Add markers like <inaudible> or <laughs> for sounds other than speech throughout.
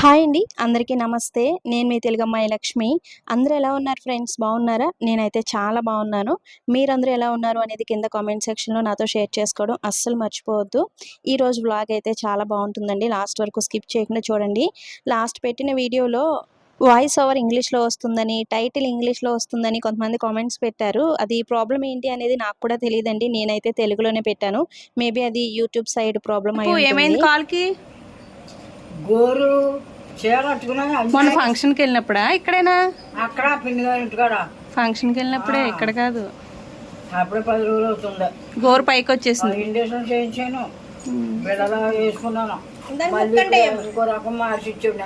Hi అండి అందరికీ నమస్తే. నేను మీ తెలుగమ్మాయి లక్ష్మి. అందరూ ఎలా ఉన్నారు ఫ్రెండ్స్? బాగున్నారా? నేనైతే చాలా బాగున్నాను. మీరందరూ ఎలా ఉన్నారు అనేది కింద కామెంట్ సెక్షన్లో నాతో షేర్ చేసుకోవడం అస్సలు మర్చిపోవద్దు. ఈ రోజు వ్లాగ్ అయితే చాలా బాగుంటుందండి. లాస్ట్ వరకు స్కిప్ చేయకుండా చూడండి. లాస్ట్ పెట్టిన వీడియోలో వాయిస్ ఓవర్ ఇంగ్లీష్లో వస్తుందని టైటిల్ ఇంగ్లీష్లో వస్తుందని కొంతమంది కామెంట్స్ పెట్టారు. అది ప్రాబ్లం ఏంటి అనేది నాకు కూడా తెలియదండి. నేనైతే తెలుగులోనే పెట్టాను. మేబీ అది యూట్యూబ్ సైడ్ ప్రాబ్లం అయి ఏమైంది ఉంటుంది. కాల్కి? గోరు మొన్న ఫంక్షన్కి వెళ్ళినప్పుడా? ఇక్కడేనా? అక్కడ పిండి ఇంటికాడ ఫంక్షన్కి వెళ్ళినప్పుడే ఇక్కడ కాదు. అప్పుడే పది రోజులు అవుతుంది గోరు పైకి వచ్చేసింది. ఇండక్షన్ చేయించాను. వేసుకున్నాను. ఇంకో రకం మార్చి ఇచ్చాడు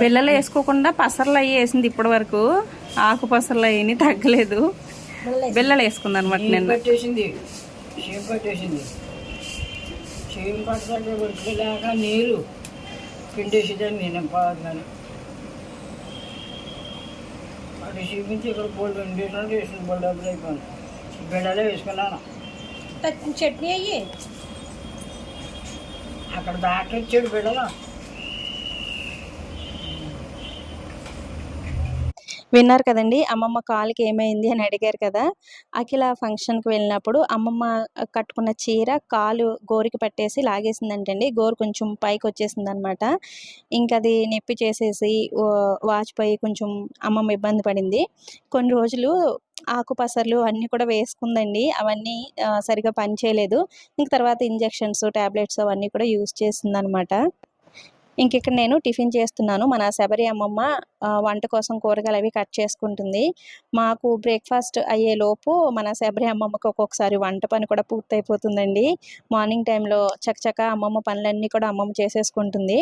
బిళ్ళలు వేసుకోకుండా పసర్లు అయ్యి వేసింది ఇప్పటి వరకు. ఆకు పసర్లు అయ్యి తగ్గలేదు. బిళ్ళలు వేసుకుంది అనమాట చీమ నిన్న. పట్టేసింది. చీమ పట్టేసింది. ఉడికిలేక నీరు పిండేసేదాన్ని నేను అటు చూపించి ఇక్కడ బోల్డ్ ఇండక్షన్ చేసింది బోల్డ్ డబ్బులు అయిపోయింది. బిడలే వేసుకున్నాను. చట్నీ అయ్యి? అక్కడ దాకా ఇచ్చాడు బిడలో విన్నారు కదండి. అమ్మమ్మ కాలుకి ఏమైంది అని అడిగారు కదా. అఖిల ఫంక్షన్కి వెళ్ళినప్పుడు అమ్మమ్మ కట్టుకున్న చీర కాలు గోరికి పట్టేసి లాగేసిందంటండి. గోరు కొంచెం పైకి వచ్చేసింది అనమాట ఇంకా అది నొప్పి చేసేసి వాచిపోయి కొంచెం అమ్మమ్మ ఇబ్బంది పడింది. కొన్ని రోజులు ఆకుపసర్లు అన్నీ కూడా వేసుకుందండి. అవన్నీ సరిగా పనిచేయలేదు. ఇంక తర్వాత ఇంజెక్షన్స్ టాబ్లెట్స్ అవన్నీ కూడా యూజ్ చేసిందనమాట. ఇంక ఇక్కడ నేను టిఫిన్ చేస్తున్నాను. మన శబరి అమ్మమ్మ వంట కోసం కూరగాయలు అవి కట్ చేసుకుంటుంది. మాకు బ్రేక్ఫాస్ట్ అయ్యే లోపు మన శబరి అమ్మమ్మకి ఒక్కొక్కసారి వంట పని కూడా పూర్తయిపోతుందండి. మార్నింగ్ టైంలో చకచక అమ్మమ్మ పనులన్నీ కూడా అమ్మమ్మ చేసేసుకుంటుంది.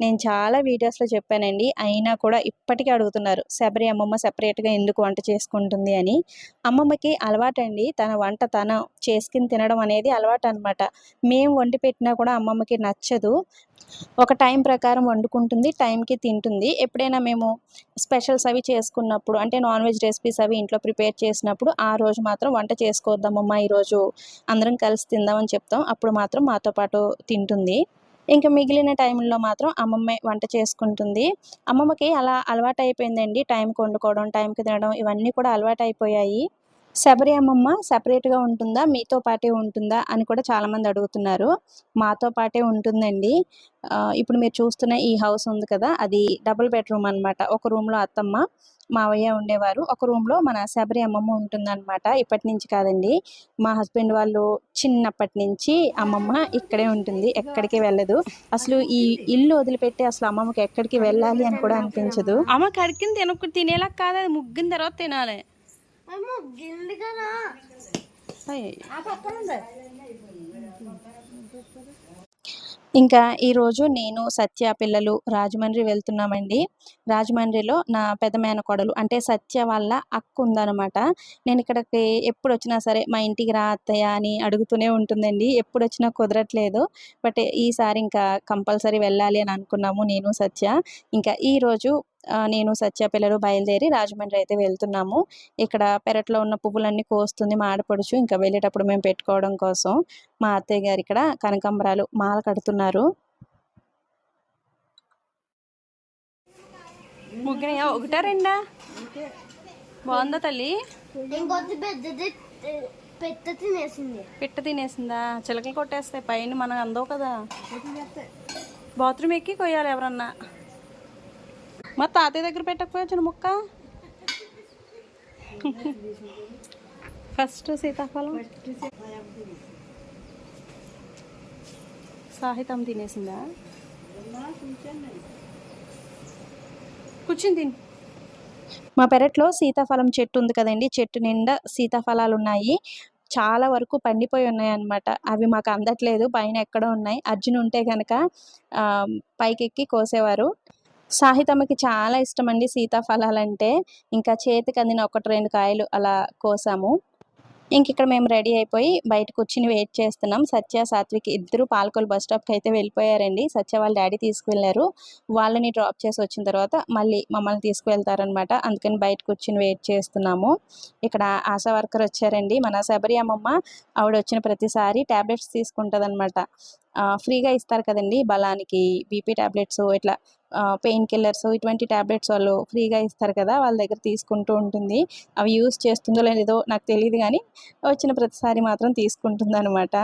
నేను చాలా వీడియోస్లో చెప్పానండి. అయినా కూడా ఇప్పటికీ అడుగుతున్నారు శబరి అమ్మమ్మ సెపరేట్గా ఎందుకు వంట చేసుకుంటుంది అని. అమ్మమ్మకి అలవాటండి. తన వంట తన చేసుకుని తినడం అనేది అలవాటు అనమాట మేము వండి పెట్టినా కూడా అమ్మమ్మకి నచ్చదు. ఒక టైం ప్రకారం వండుకుంటుంది టైంకి తింటుంది. ఎప్పుడైనా మేము స్పెషల్స్ అవి చేసుకున్నప్పుడు అంటే నాన్ వెజ్ రెసిపీస్ అవి ఇంట్లో ప్రిపేర్ చేసినప్పుడు ఆ రోజు మాత్రం వంట చేసుకోవద్దామమ్మా ఈరోజు అందరం కలిసి తిందామని చెప్తాం. అప్పుడు మాత్రం మాతో పాటు తింటుంది. ఇంకా మిగిలిన టైంలో మాత్రం అమ్మమ్మే వంట చేసుకుంటుంది. అమ్మమ్మకి అలా అలవాటు అయిపోయిందండి టైంకి వండుకోవడం టైంకి తినడం ఇవన్నీ కూడా అలవాటు అయిపోయాయి శబరి అమ్మమ్మ సపరేట్గా ఉంటుందా? మీతో పాటే ఉంటుందా? అని కూడా చాలామంది అడుగుతున్నారు. మాతో పాటే ఉంటుందండి. ఇప్పుడు మీరు చూస్తున్న ఈ హౌస్ ఉంది కదా అది డబుల్ బెడ్రూమ్ అన్నమాట. ఒక రూమ్లో అత్తమ్మ మావయ్య ఉండేవారు. ఒక రూమ్లో మన శబరి అమ్మమ్మ ఉంటుందన్నమాట. ఇప్పటి నుంచి కాదండి. మా హస్బెండ్ వాళ్ళు చిన్నప్పటి నుంచి అమ్మమ్మ ఇక్కడే ఉంటుంది. ఎక్కడికి వెళ్ళదు. అసలు ఈ ఇల్లు వదిలిపెట్టి అసలు అమ్మమ్మకి ఎక్కడికి వెళ్ళాలి అని కూడా అనిపించదు. అమ్మ కడికింది తినకు తినేలా కాదు. అది ముగ్గిన తర్వాత తినాలి. ఇంకా ఈరోజు నేను సత్య పిల్లలు రాజమండ్రి వెళ్తున్నామండి. రాజమండ్రిలో నా పెద్ద మేనకోడలు అంటే సత్య వాళ్ళ అక్క ఉందన్నమాట. నేను ఇక్కడికి ఎప్పుడు వచ్చినా సరే మా ఇంటికి రా అత్తయ్య అని అడుగుతూనే ఉంటుందండి. ఎప్పుడు వచ్చినా కుదరట్లేదు. బట్ ఈసారి ఇంకా కంపల్సరీ వెళ్ళాలి అని అనుకున్నాము నేను సత్య. ఇంకా ఈరోజు నేను సత్య పిల్లలు బయలుదేరి రాజమండ్రి అయితే వెళ్తున్నాము. ఇక్కడ పెరట్లో ఉన్న పువ్వులన్నీ కోస్తుంది మా ఆడపడుచు. ఇంకా వెళ్ళేటప్పుడు మేము పెట్టుకోవడం కోసం మా అత్తయ్య గారు ఇక్కడ కనకాంబరాలు మాల కడుతున్నారు. ముగ్గిన ఒకటా రెండా? బాగుందా తల్లి? పెద్ద తినేసింది. పిట్ట తినేసిందా? చిలకలు కొట్టేస్తాయి. పైన మనం అందవు కదా. బాత్రూమ్ ఎక్కి కొయ్యాలి ఎవరన్నా. మా తాతయ్య దగ్గర పెట్టకపోయా చిన్న ముక్క? ఫస్ట్ సీతాఫలం. సాహితం తినేసిందా? కూర్చుని తిని. మా పెరట్లో సీతాఫలం చెట్టు ఉంది కదండి. చెట్టు నిండా సీతాఫలాలు ఉన్నాయి. చాలా వరకు పండిపోయి ఉన్నాయి అన్నమాట అవి మాకు అందట్లేదు. పైన ఎక్కడో ఉన్నాయి. అర్జున్ ఉంటే కనుక పైకెక్కి కోసేవారు. సాహితమ్మకి చాలా ఇష్టం అండి సీతాఫలాలంటే. ఇంకా చేతికి అందిన ఒకటి రెండు కాయలు అలా కోసాము. ఇంక ఇక్కడ మేము రెడీ అయిపోయి బయట కూర్చుని వెయిట్ చేస్తున్నాం. సత్య సాత్విక్ ఇద్దరు పాలకొల్ బస్ స్టాప్కి అయితే వెళ్ళిపోయారండి. సత్య వాళ్ళ డాడీ తీసుకువెళ్ళారు వాళ్ళని డ్రాప్ చేసి వచ్చిన తర్వాత మళ్ళీ మమ్మల్ని తీసుకువెళ్తారనమాట అందుకని బయట కూర్చుని వెయిట్ చేస్తున్నాము. ఇక్కడ ఆశా వర్కర్ వచ్చారండి. మన శబరి అమ్మమ్మ ఆవిడ వచ్చిన ప్రతిసారి ట్యాబ్లెట్స్ తీసుకుంటుంది అనమాట ఫ్రీగా ఇస్తారు కదండి బలానికి బీపీ ట్యాబ్లెట్స్ ఇట్లా పెయిన్ కిల్లర్స్ ఇటువంటి ట్యాబ్లెట్స్ వాళ్ళు ఫ్రీగా ఇస్తారు కదా వాళ్ళ దగ్గర తీసుకుంటూ ఉంటుంది. అవి యూస్ చేస్తుందో లేదో నాకు తెలియదు కానీ వచ్చిన ప్రతిసారి మాత్రం తీసుకుంటుంది అనమాట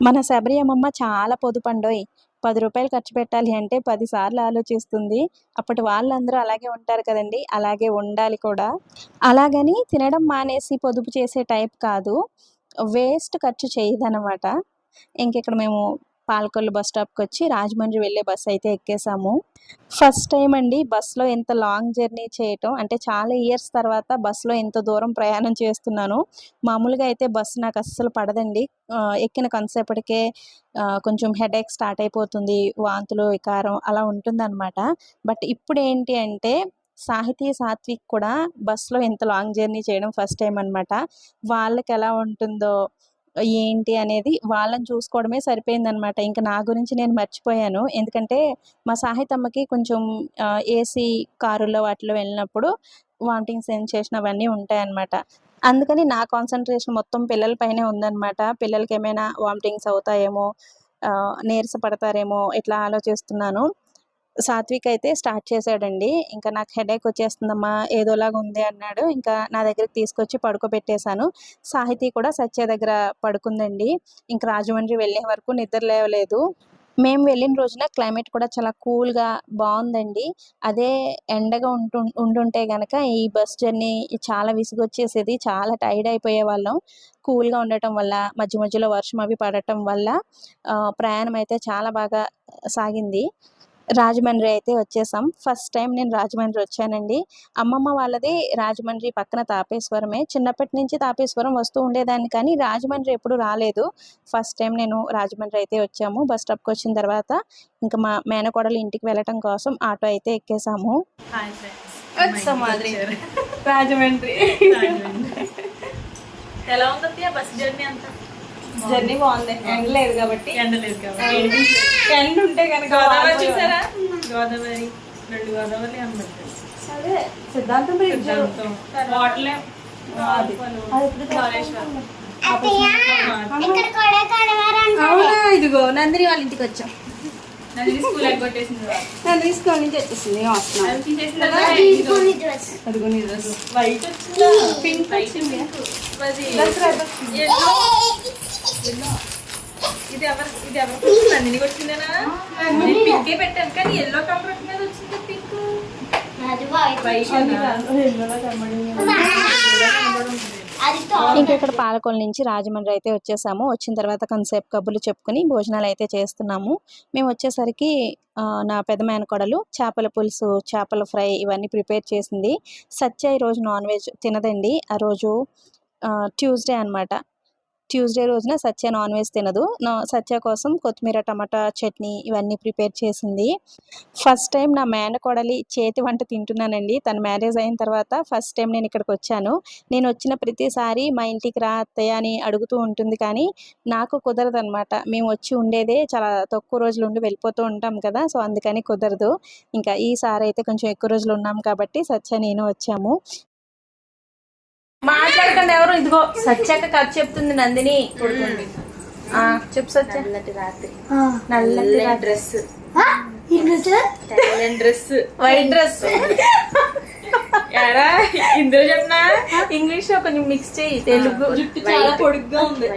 మన శబరి అమ్మమ్మ చాలా పొదుపండోయ్. పది రూపాయలు ఖర్చు పెట్టాలి అంటే పదిసార్లు ఆలోచిస్తుంది. అప్పటి వాళ్ళందరూ అలాగే ఉంటారు కదండి అలాగే ఉండాలి కూడా. అలాగని తినడం మానేసి పొదుపు చేసే టైప్ కాదు. వేస్ట్ ఖర్చు చేయదన్నమాట. ఇంక ఇక్కడ మేము పాలకొల్లు బస్ స్టాప్కి వచ్చి రాజమండ్రి వెళ్ళే బస్ అయితే ఎక్కేసాము. ఫస్ట్ టైం అండి బస్సులో ఎంత లాంగ్ జర్నీ చేయటం అంటే చాలా ఇయర్స్ తర్వాత బస్సులో ఎంత దూరం ప్రయాణం చేస్తున్నాను. మామూలుగా అయితే బస్సు నాకు అస్సలు పడదండి. ఎక్కిన కొంతసేపటికే కొంచెం హెడేక్ స్టార్ట్ అయిపోతుంది వాంతులు వికారం అలా ఉంటుందన్నమాట. బట్ ఇప్పుడు ఏంటి అంటే సాహితీ సాత్విక్ కూడా బస్సులో ఎంత లాంగ్ జర్నీ చేయడం ఫస్ట్ టైం అనమాట వాళ్ళకి ఎలా ఉంటుందో ఏంటి అనేది వాళ్ళని చూసుకోవడమే సరిపోయిందనమాట. ఇంకా నా గురించి నేను మర్చిపోయాను. ఎందుకంటే మా సాహితమ్మకి కొంచెం ఏసీ కారులో వాటిలో వెళ్ళినప్పుడు వామిటింగ్ సెన్సేషన్ అవన్నీ ఉంటాయన్నమాట అందుకని నా కాన్సన్ట్రేషన్ మొత్తం పిల్లలపైనే ఉందన్నమాట పిల్లలకి ఏమైనా వామిటింగ్స్ అవుతాయేమో నీరస పడతారేమో ఇట్లా ఆలోచిస్తున్నాను. సాత్విక్ అయితే స్టార్ట్ చేశాడండి. ఇంకా నాకు హెడేక్ వచ్చేస్తుందమ్మా ఏదోలాగా ఉంది అన్నాడు. ఇంకా నా దగ్గరికి తీసుకొచ్చి పడుకోబెట్టేశాను. సాహితీ కూడా సత్య దగ్గర పడుకుందండి. ఇంకా రాజమండ్రి వెళ్ళే వరకు నిద్ర లేవలేదు. మేము వెళ్ళిన రోజున క్లైమేట్ కూడా చాలా కూల్గా బాగుందండి. అదే ఎండగా ఉంటు ఉండుంటే కనుక ఈ బస్ జర్నీ చాలా విసుగొచ్చేసేది. చాలా టైర్డ్ అయిపోయే వాళ్ళం. కూల్గా ఉండటం వల్ల మధ్య మధ్యలో వర్షం అవి పడటం వల్ల ప్రయాణం అయితే చాలా బాగా సాగింది. రాజమండ్రి అయితే వచ్చేసాం. ఫస్ట్ టైం నేను రాజమండ్రి వచ్చానండి. అమ్మమ్మ వాళ్ళది రాజమండ్రి పక్కన తాపేశ్వరమే. చిన్నప్పటి నుంచి తాపేశ్వరం వస్తూ ఉండేదాన్ని కానీ రాజమండ్రి ఎప్పుడు రాలేదు. ఫస్ట్ టైం నేను రాజమండ్రి అయితే వచ్చాము. బస్ స్టాప్కి వచ్చిన తర్వాత ఇంకా మా మేనకోడలు ఇంటికి వెళ్ళటం కోసం ఆటో అయితే ఎక్కేసాము. రాజమండ్రి. ఎలా ఉంది బస్ జర్నీ అంతా? జర్నీ బాగుంది. ఎండ లేదు కాబట్టి. ఎండ లేదు కాబట్టి. ఎండ ఉంటే కనుక గోదావరి చూసారా? గోదావరి రెండు గోదావరి అన్నమాట అదే. సిద్ధాంతం బ్రిడ్జ్ అవునా? ఇదిగో నందిని వాళ్ళ ఇంటికి వచ్చాం. నందిని స్కూల్ నుంచి వచ్చేసింది అదిగో నీ డ్రెస్. వైట్ వచ్చిందా? పింక్ వచ్చింది. ఇది ఎవరు ఇది ఎవరు నందిని వచ్చిందేనా నేను పింకే పెట్టాను కానీ ఎల్లో కలర్ మీద వచ్చింది పింక్. అది వైట్ <laughs> అది ఇంకా ఇక్కడ పాలకొల నుంచి రాజమండ్రి అయితే వచ్చేసాము. వచ్చిన తర్వాత కొంతసేపు కబుర్లు చెప్పుకొని భోజనాలు అయితే చేస్తున్నాము. మేము వచ్చేసరికి నా పెద్ద మేనకోడలు చేపల పులుసు చేపల ఫ్రై ఇవన్నీ ప్రిపేర్ చేసింది. సత్య ఈ రోజు నాన్ వెజ్ తినదండి. ఆ రోజు ట్యూస్డే అన్నమాట. ట్యూస్డే రోజున సత్య నాన్ వెజ్ తినదు. నా సత్య కోసం కొత్తిమీర టమాటా చట్నీ ఇవన్నీ ప్రిపేర్ చేసింది. ఫస్ట్ టైం నా మేనకోడలి చేతి వంట తింటున్నానండి. తన మ్యారేజ్ అయిన తర్వాత ఫస్ట్ టైం నేను ఇక్కడికి వచ్చాను. నేను వచ్చిన ప్రతిసారి మా ఇంటికి రా అత్తయ్య అని అడుగుతూ ఉంటుంది కానీ నాకు కుదరదు అనమాట మేము వచ్చి ఉండేదే చాలా తక్కువ రోజులు ఉండి వెళ్ళిపోతూ ఉంటాం కదా సో అందుకని కుదరదు. ఇంకా ఈసారి అయితే కొంచెం ఎక్కువ రోజులు ఉన్నాం కాబట్టి సత్య నేను వచ్చాము. మాట్లాడకండి ఎవరు? ఇదిగో సత్యాక కథ చెప్తుంది నందిని. ఆ, చెప్పు సత్య. నల్లటి డ్రెస్ డ్రెస్ వైట్ డ్రెస్ ఎరా ఇందులో చెప్పినా ఇంగ్లీష్లో కొంచెం మిక్స్ చేయి తెలుగు జుట్టు చాలా పొడుగ్గా ఉంది.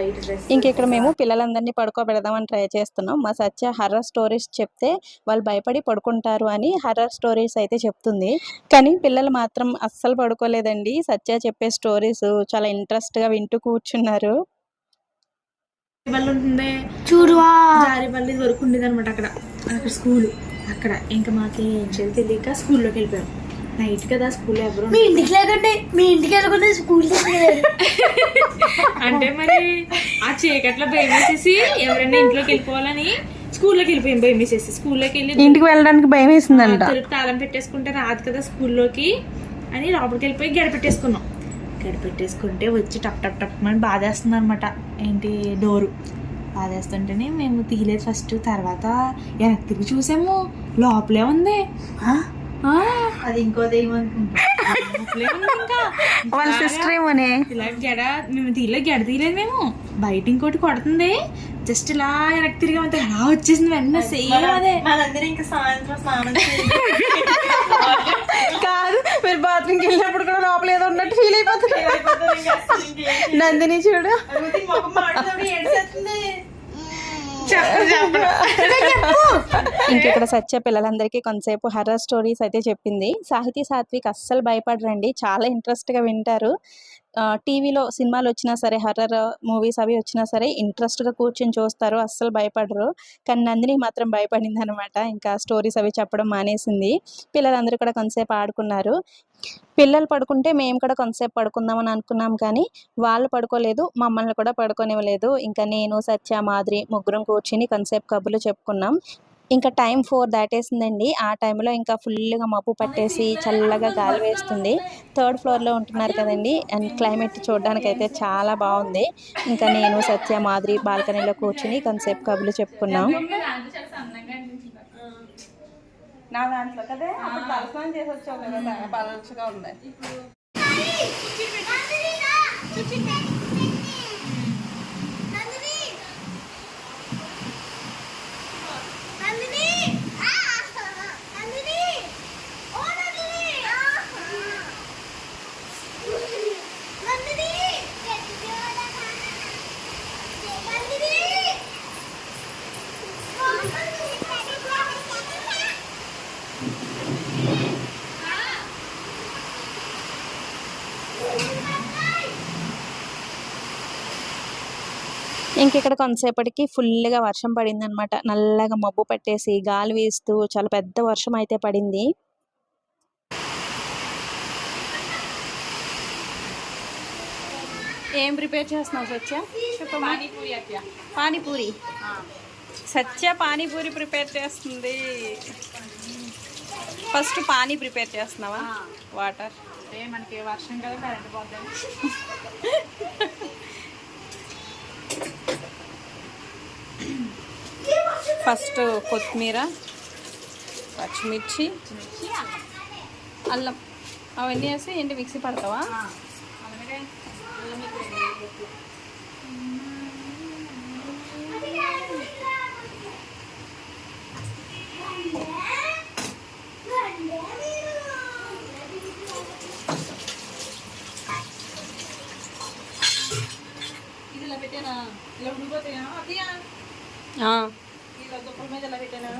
ఇంక ఇక్కడ మేము పిల్లలందరినీ పడుకోబెడదామని ట్రై చేస్తున్నాం. మా సత్య హర్రర్ స్టోరీస్ చెప్తే వాళ్ళు భయపడి పడుకుంటారు అని హర్రర్ స్టోరీస్ అయితే చెప్తుంది. కానీ పిల్లలు మాత్రం అస్సలు పడుకోలేదండి. సత్య చెప్పే స్టోరీస్ చాలా ఇంట్రెస్ట్గా వింటూ కూర్చున్నారు. ఉంటుంది చూడు జారి వల్ల ఇది వరకు ఉండేది అనమాట అక్కడ. అక్కడ స్కూల్. అక్కడ. ఇంకా మాకు ఏం చేయాలి తెలియక స్కూల్లోకి వెళ్ళిపోయాం. నైట్ కదా స్కూల్లో ఎవరు మీ ఇంటికి లేకండి మీ ఇంటికి వెళ్ళకుండా స్కూల్ అంటే మరి ఆ చీకట్లో భయం వేసేసి ఎవరైనా ఇంట్లోకి వెళ్ళిపోవాలని స్కూల్లోకి వెళ్ళిపోయాం భయం వేసేసి. స్కూల్లోకి వెళ్ళి ఇంటికి వెళ్ళడానికి భయం వేసిందంట. తలుపు తాళం పెట్టేసుకుంటే రాదు కదా స్కూల్లోకి అని లోపలికి వెళ్ళిపోయి గడ పెట్టేసుకున్నాం ఇక్కడ పెట్టేసుకుంటే వచ్చి టప్ టప్ టప్ అని బాధేస్తుంది అనమాట ఏంటి డోరు? బాధేస్తుంటేనే మేము తీయలేదు ఫస్ట్ తర్వాత వెనక్కి తిరిగి చూసాము లోపలే ఉంది. అది ఇంకో దెయ్యం అనుకుంటా. <laughs> వాళ్ళ సిస్టర్ ఏమోనే. ఇలా గెడ మేము తీయలేదు గెడ తీయలేదు మేము. బయట ఇంకోటి కొడుతుంది. జస్ట్ ఇలా వెనక్కి తిరిగి అంతే అలా వచ్చేసింది వెంటనే సేమ్ అదే. మనందరం ఇంకా సాయంత్రం స్నానం కాదు మీరు బాత్రూమ్కి వెళ్ళినప్పుడు కూడా లోపల ఏదో ఉన్నట్టు ఫీల్ అయిపోతుంది. నందిని చూడు. <laughs> ఇంకెక్కడ సత్య పిల్లలందరికీ కొంతసేపు హర్రర్ స్టోరీస్ అయితే చెప్పింది. సాహితీ సాత్విక్ అస్సలు భయపడరండి. చాలా ఇంట్రెస్ట్గా వింటారు. టీవీలో సినిమాలు వచ్చినా సరే హర్రర్ మూవీస్ అవి వచ్చినా సరే ఇంట్రెస్ట్గా కూర్చొని చూస్తారు అస్సలు భయపడరు. కానీ నందిని మాత్రం భయపడింది అనమాట ఇంకా స్టోరీస్ అవి చెప్పడం మానేసింది. పిల్లలందరూ కూడా కొంతసేపు ఆడుకున్నారు. పిల్లలు పడుకుంటే మేము కూడా కొంతసేపు పడుకుందామని అనుకున్నాం కానీ వాళ్ళు పడుకోలేదు మమ్మల్ని కూడా పడుకోనివ్వలేదు. ఇంకా నేను సత్య మాదిరి ముగ్గురం కూర్చుని కొంతసేపు కబుర్లు చెప్పుకున్నాం. ఇంకా టైం ఫోర్ దాటేసిందండి. ఆ టైంలో ఇంకా ఫుల్గా మబ్బు పట్టేసి చల్లగా గాలి వేస్తుంది. థర్డ్ ఫ్లోర్లో ఉంటున్నారు కదండి. అండ్ క్లైమేట్ చూడడానికి అయితే చాలా బాగుంది. ఇంకా నేను సత్య మాదిరి బాల్కనీలో కూర్చుని కొంతసేపు కబుర్లు చెప్పుకున్నాం. నా దాంట్లో కదా? అప్పుడు తలస్నానం చేసి వచ్చావు కదా? పలచగా ఉంది. ఇంక ఇక్కడ కొంతసేపటికి ఫుల్గా వర్షం పడింది అనమాట నల్లగా మబ్బు పట్టేసి గాలి వేస్తూ చాలా పెద్ద వర్షం అయితే పడింది. ఏం ప్రిపేర్ చేస్తున్నావు సత్య? చెప్పమ్మా. పానీపూరి సత్య పానీపూరి ప్రిపేర్ చేస్తుంది. ఫస్ట్ పానీ ప్రిపేర్ చేస్తున్నావా? వాటర్. మనకి వర్షం కదా కరెంట్ పోతుంది ఫస్ట్ కొత్తిమీర పచ్చిమిర్చి అల్లం. అవన్నీ వేసి ఏంటి మిక్సీ పడతావా? ఇది ఇలా పెట్టానా ఇలా ఉండిపోతాయా అతియా ఆ, ఇలా దుప్పల మీద ఇలా పెట్టానా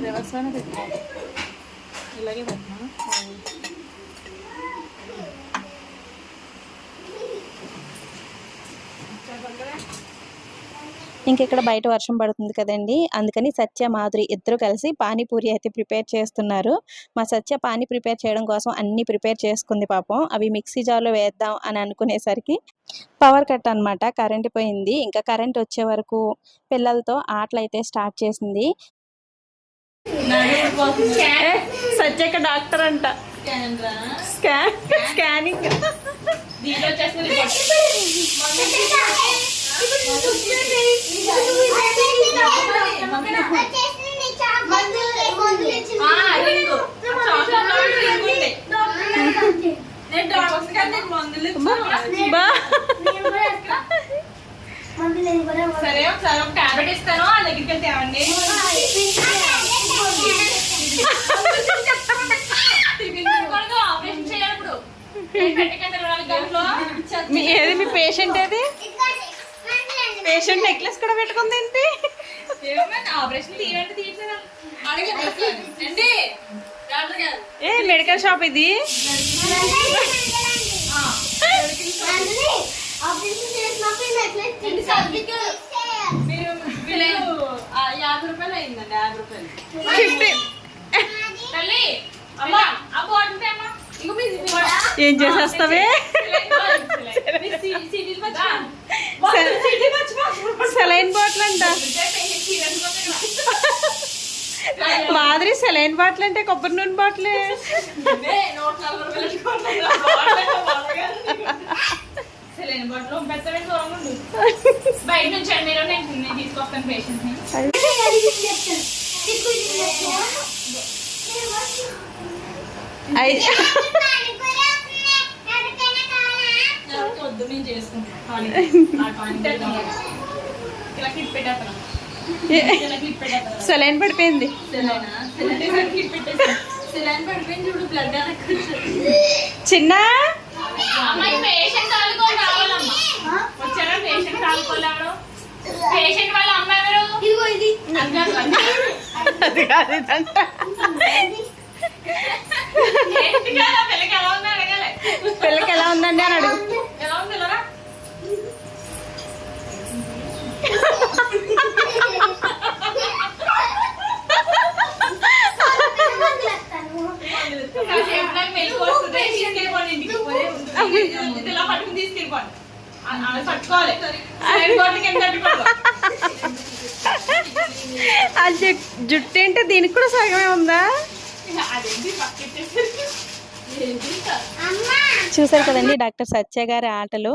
రివర్స్లోనే పెట్టుకో ఇలాగే పెట్టినా ఇంకెక్కడ బయట వర్షం పడుతుంది కదండి. అందుకని సత్య మాధురి ఇద్దరు కలిసి పానీపూరి అయితే ప్రిపేర్ చేస్తున్నారు. మా సత్య పానీ ప్రిపేర్ చేయడం కోసం అన్ని ప్రిపేర్ చేసుకుంది పాపం. అవి మిక్సీ జార్లో వేద్దాం అని అనుకునేసరికి పవర్ కట్ అన్నమాట. కరెంట్ పోయింది. ఇంకా కరెంట్ వచ్చే వరకు పిల్లలతో ఆటలు అయితే స్టార్ట్ చేసింది. సత్యక డాక్టర్ అంట. Scan scanning. సరే ఒకసారి ఒక టాబ్లెట్ ఇస్తాను ఆ దగ్గరికి వెళ్తే ఏమండి మీ ఏది మీ పేషెంట్ ఏది? పేషెంట్ నెక్లెస్ కూడా పెట్టుకుంది ఏంటి ఏ మెడికల్ షాప్ ఇది? యాభై రూపాయలు అయిందండి యాభై రూపాయలు. ఫిఫ్టీ. తల్లి అమ్మా ఆ బాటిల్ తేమ్మా ఇగో మీ ఏం చేసేస్తావే? సెలైన్ బాటిల్ అంట. మాదిరి సెలైన్ బాటిల్ అంటే కొబ్బరి నూనె బాటిలే. ఐ- <laughs> వద్దు నేను చేసుకుంటాను సెలైన్ పడిపోయింది. చిన్న. అమ్మాయి పేషెంట్ కాలుకోలు రావాలమ్మా. వచ్చారా? పేషెంట్ కాలుకోలు ఎవరు? పేషెంట్ వాళ్ళ అమ్మ ఎవరు? ఇదిగో ఇది. అది కాదు ఇదంట. పిల్లకి ఎలా ఉందండి అని అడుగు. ఎలా ఉంది దీనికి కూడా సగమే ఉందా? చూసారు కదండి డాక్టర్ సత్య గారి ఆటలు.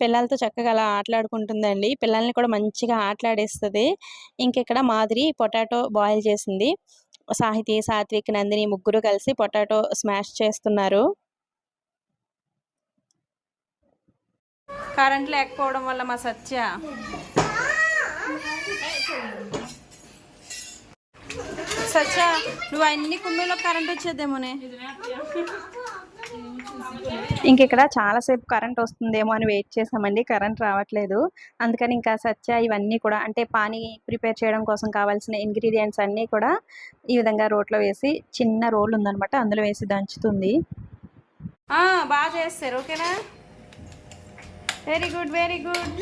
పిల్లలతో చక్కగా అలా ఆటలాడుకుంటుందండి. పిల్లల్ని కూడా మంచిగా ఆటలాడేస్తుంది. ఇంకెక్కడ మాదిరి పొటాటో బాయిల్ చేసింది. సాహితి సాత్విక్ నందిని ముగ్గురు కలిసి పొటాటో స్మాష్ చేస్తున్నారు. కరెంట్ లేకపోవడం వల్ల మా సత్య సత్య నువ్వు అన్ని కుండలో కరెంట్ వచ్చేద్దేమోనే ఇంకెక్కడ చాలాసేపు కరెంట్ వస్తుందేమో అని వెయిట్ చేసామండి. కరెంట్ రావట్లేదు. అందుకని ఇంకా సత్య ఇవన్నీ కూడా అంటే పానీ ప్రిపేర్ చేయడం కోసం కావాల్సిన ఇంగ్రీడియంట్స్ అన్నీ కూడా ఈ విధంగా రోట్లో వేసి చిన్న రోల్ ఉందన్నమాట. అందులో వేసి దంచుతుంది. ఆ, బాగా చేస్తారు. ఓకేనా? వెరీ గుడ్ వెరీ గుడ్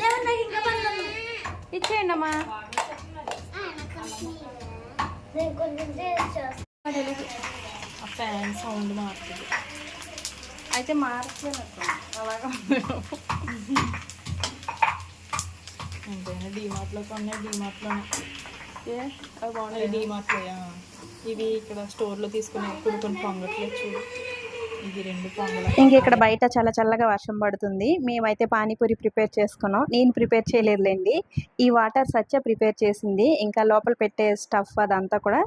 ఇచ్చేయండి అమ్మా నేను కొంచెం చేస్తాను ఫ్యాన్ సౌండ్ మారుతుంది అయితే మార్చాను అలాగా అంతేనా డీమార్ట్లో కొన్నాయి డీమార్ట్లోనే ఏ, అవి బాగున్నాయి? డీమార్ట్లో ఇవి ఇక్కడ స్టోర్లో తీసుకునే ఇప్పుడు కొన్ని పొంగట్లేదు చూడు. ఇంక ఇక్కడ బయట చాలా చల్లగా వర్షం పడుతుంది. మేమైతే పానీపూరి ప్రిపేర్ చేసుకున్నాం. నేను ప్రిపేర్ చేయలేదులేండి. ఈ వాటర్ సత్య ప్రిపేర్ చేసింది. ఇంకా లోపల పెట్టే స్టఫ్ అదంతా కూడా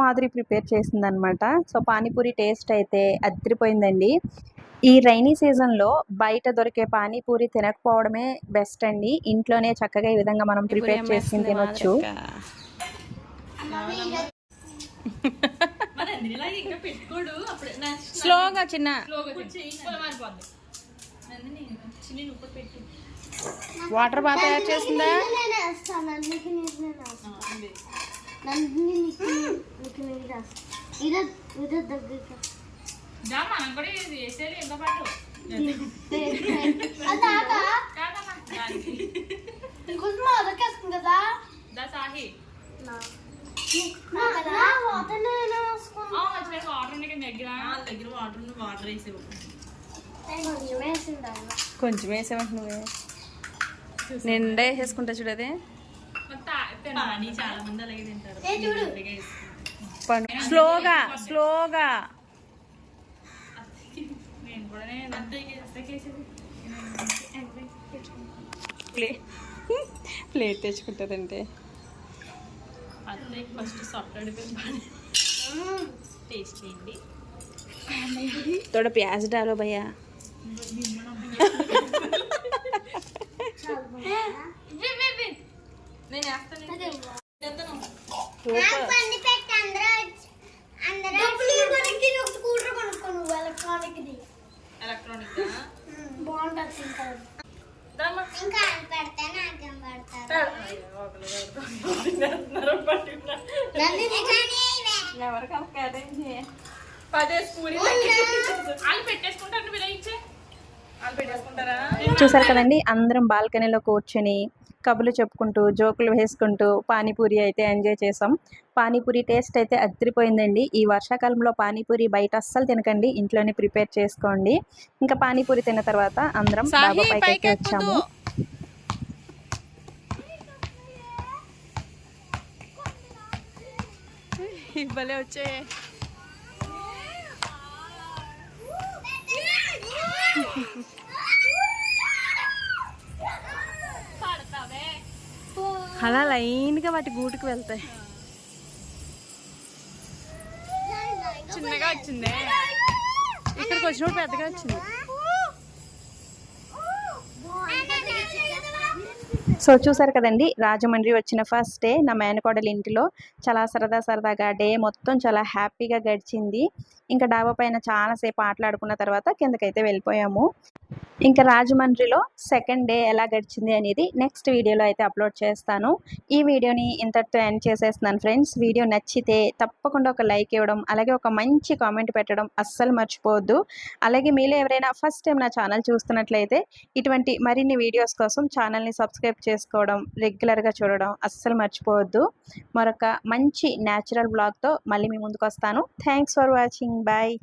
మాధురి ప్రిపేర్ చేసింది అనమాట సో పానీపూరి టేస్ట్ అయితే అదిరిపోయిందండి. ఈ రైనీ సీజన్లో బయట దొరికే పానీపూరి తినకపోవడమే బెస్ట్ అండి. ఇంట్లోనే చక్కగా ఈ విధంగా మనం ప్రిపేర్ చేసుకుని తినొచ్చు ఇంకా పెట్టుకోడు అప్పుడే నా స్లోగా చిన్న వాటర్ బాగా తయారు చేసిందా అదకేస్తుంది కదా దా సాహి నా వాటర్ వాటర్ దగ్గర దగ్గర వాటర్ ఉంది వాటర్ వేసేవు. కొంచెం వేసేవంట నువ్వే? నిండా వేసేసుకుంటా చూడదే చూడు. పండు స్లోగా స్లోగా. ప్లే ప్లేట్ తెచ్చుకుంటుందంటే ఫస్ట్ సాఫ్ట్ అడిపోయింది టేస్ట్ చేయండి थोड़ा प्याज डालो भैया చూసారు కదండి? అందరం బాల్కనీలో కూర్చొని కబుర్లు చెప్పుకుంటూ జోకులు వేసుకుంటూ పానీపూరి అయితే ఎంజాయ్ చేసాం. పానీపూరి టేస్ట్ అయితే అదిరిపోయిందండి. ఈ వర్షాకాలంలో పానీపూరి బయట అస్సలు తినకండి. ఇంట్లోనే ప్రిపేర్ చేసుకోండి. ఇంకా పానీపూరి తిన్న తర్వాత అందరం డాబా పైకి వచ్చాము. వచ్చాయి. <laughs> అలా లైన్గా వాటి గూటికి వెళ్తాయి. చిన్నగా వచ్చింది. ఇక్కడికి వచ్చినప్పుడు పెద్దగా వచ్చింది. సో చూసారు కదండి రాజమండ్రి వచ్చిన ఫస్ట్ డే నా మేనకోడల ఇంటిలో చాలా సరదా సరదాగా డే మొత్తం చాలా హ్యాపీగా గడిచింది. ఇంకా డాబా పైన చాలాసేపు ఆటలాడుకున్న తర్వాత కిందకైతే వెళ్ళిపోయాము. ఇంకా రాజమండ్రిలో సెకండ్ డే ఎలా గడిచింది అనేది నెక్స్ట్ వీడియోలో అయితే అప్లోడ్ చేస్తాను. ఈ వీడియోని ఇంతటితో ఎండ్ చేసేస్తున్నాను ఫ్రెండ్స్ వీడియో నచ్చితే తప్పకుండా ఒక లైక్ ఇవ్వడం అలాగే ఒక మంచి కామెంట్ పెట్టడం అస్సలు మర్చిపోవద్దు. అలాగే మీలో ఎవరైనా ఫస్ట్ టైం నా ఛానల్ చూస్తున్నట్లయితే ఇటువంటి మరిన్ని వీడియోస్ కోసం ఛానల్ని సబ్స్క్రైబ్ చేసుకోవడం రెగ్యులర్గా చూడడం అస్సలు మర్చిపోవద్దు. మరొక మంచి న్యాచురల్ బ్లాగ్తో మళ్ళీ మీ ముందుకు వస్తాను థ్యాంక్స్ ఫర్ వాచింగ్ బాయ్